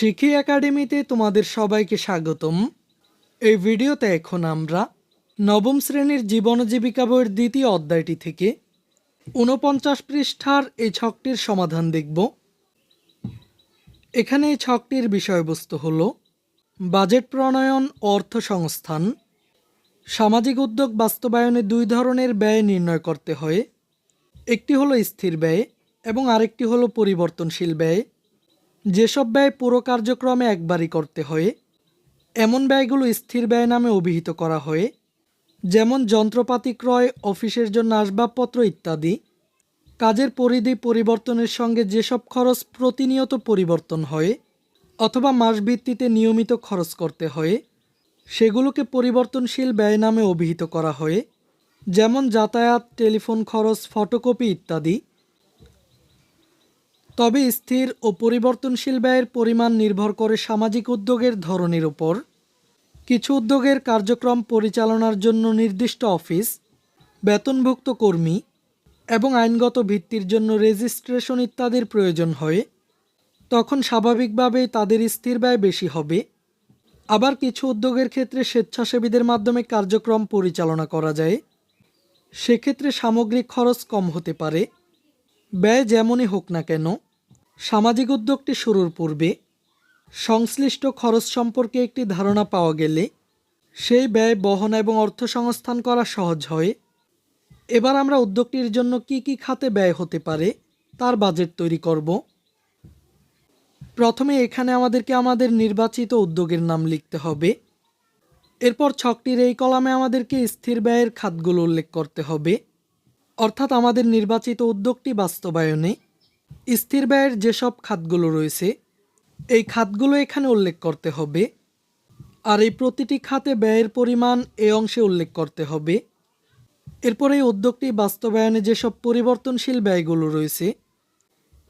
শিখি একাডেমিতে তোমাদের সবাইকে স্বাগতম। এই ভিডিওতে এখন আমরা নবম শ্রেণির জীবন জীবিকা বইয়ের দ্বিতীয় অধ্যায়টি থেকে ঊনপঞ্চাশ পৃষ্ঠার এই ছকটির সমাধান দেখব। এখানে এই ছকটির বিষয়বস্তু হল বাজেট প্রণয়ন, অর্থ সংস্থান, সামাজিক উদ্যোগ, বাস্তবায়নে দুই ধরনের ব্যয় নির্ণয় করতে হয়। একটি হলো স্থির ব্যয় এবং আরেকটি হলো পরিবর্তনশীল ব্যয়। যেসব ব্যয় পুরো কার্যক্রমে একবারই করতে হয়, এমন ব্যয়গুলো স্থির ব্যয় নামে অভিহিত করা হয়, যেমন যন্ত্রপাতি ক্রয়, অফিসের জন্য আসবাবপত্র ইত্যাদি। কাজের পরিধি পরিবর্তনের সঙ্গে যেসব খরচ প্রতিনিয়ত পরিবর্তন হয়, অথবা মাসভিত্তিতে নিয়মিত খরচ করতে হয়, সেগুলোকে পরিবর্তনশীল ব্যয় নামে অভিহিত করা হয়, যেমন যাতায়াত, টেলিফোন খরচ, ফটোকপি ইত্যাদি। তবে স্থির ও পরিবর্তনশীল ব্যয়ের পরিমাণ নির্ভর করে সামাজিক উদ্যোগের ধরনের উপর। কিছু উদ্যোগের কার্যক্রম পরিচালনার জন্য নির্দিষ্ট অফিস, বেতনভুক্ত কর্মী এবং আইনগত ভিত্তির জন্য রেজিস্ট্রেশন ইত্যাদির প্রয়োজন হয়। তখন স্বাভাবিকভাবেই তাদের স্থির ব্যয় বেশি হবে। আবার কিছু উদ্যোগের ক্ষেত্রে স্বেচ্ছাসেবীদের মাধ্যমে কার্যক্রম পরিচালনা করা যায়। সেক্ষেত্রে সামগ্রিক খরচ কম হতে পারে। ব্যয় যেমনই হোক না কেন, সামাজিক উদ্যোগটি শুরুর পূর্বে সংশ্লিষ্ট খরচ সম্পর্কে একটি ধারণা পাওয়া গেলে সেই ব্যয় বহন এবং অর্থ সংস্থান করা সহজ হয়। এবার আমরা উদ্যোগটির জন্য কি কি খাতে ব্যয় হতে পারে তার বাজেট তৈরি করব। প্রথমে এখানে আমাদেরকে আমাদের নির্বাচিত উদ্যোগের নাম লিখতে হবে। এরপর ছকটির এই কলামে আমাদেরকে স্থির ব্যয়ের খাতগুলো উল্লেখ করতে হবে। অর্থাৎ আমাদের নির্বাচিত উদ্যোগটি বাস্তবায়নে স্থির ব্যয়ের যেসব খাতগুলো রয়েছে, এই খাতগুলো এখানে উল্লেখ করতে হবে। আর এই প্রতিটি খাতে ব্যয়ের পরিমাণ এ অংশে উল্লেখ করতে হবে। এরপরে এই উদ্যোগটি বাস্তবায়নে যেসব পরিবর্তনশীল ব্যয়গুলো রয়েছে,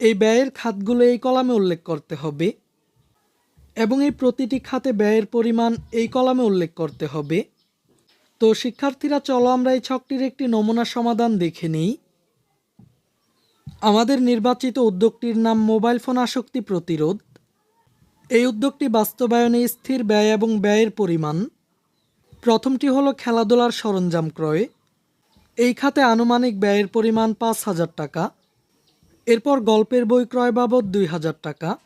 এই ব্যয়ের খাতগুলো এই কলামে উল্লেখ করতে হবে। এবং এই প্রতিটি খাতে ব্যয়ের পরিমাণ এই কলামে উল্লেখ করতে হবে। তো শিক্ষার্থীরা, চলো আমরা এই ছকটির একটি নমুনা সমাধান দেখে নিই। আমাদের নির্বাচিত উদ্যোগটির নাম মোবাইল ফোন আসক্তি প্রতিরোধ। এই উদ্যোগটি বাস্তবায়নে স্থির ব্যয় এবং ব্যয়ের পরিমাণ। প্রথমটি হলো খেলাধুলার সরঞ্জাম ক্রয়। এই খাতে আনুমানিক ব্যয়ের পরিমাণ পাঁচ হাজার টাকা। এরপর গল্পের বই ক্রয় বাবদ দুই হাজার টাকা।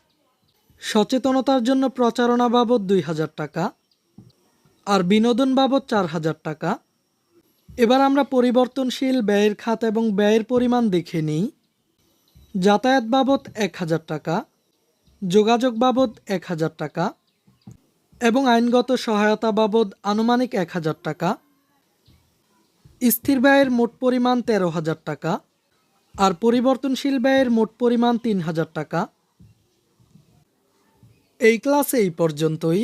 সচেতনতার জন্য প্রচারণা বাবদ দুই হাজার টাকা। আর বিনোদন বাবদ চার হাজার টাকা। এবার আমরা পরিবর্তনশীল ব্যয়ের খাত এবং ব্যয়ের পরিমাণ দেখে নিই। যাতায়াত বাবদ এক হাজার টাকা, যোগাযোগ বাবদ এক হাজার টাকা, এবং আইনগত সহায়তা বাবদ আনুমানিক এক হাজার টাকা। স্থির ব্যয়ের মোট পরিমাণ তেরো হাজার টাকা, আর পরিবর্তনশীল ব্যয়ের মোট পরিমাণ তিন হাজার টাকা। এই ক্লাসে এই পর্যন্তই।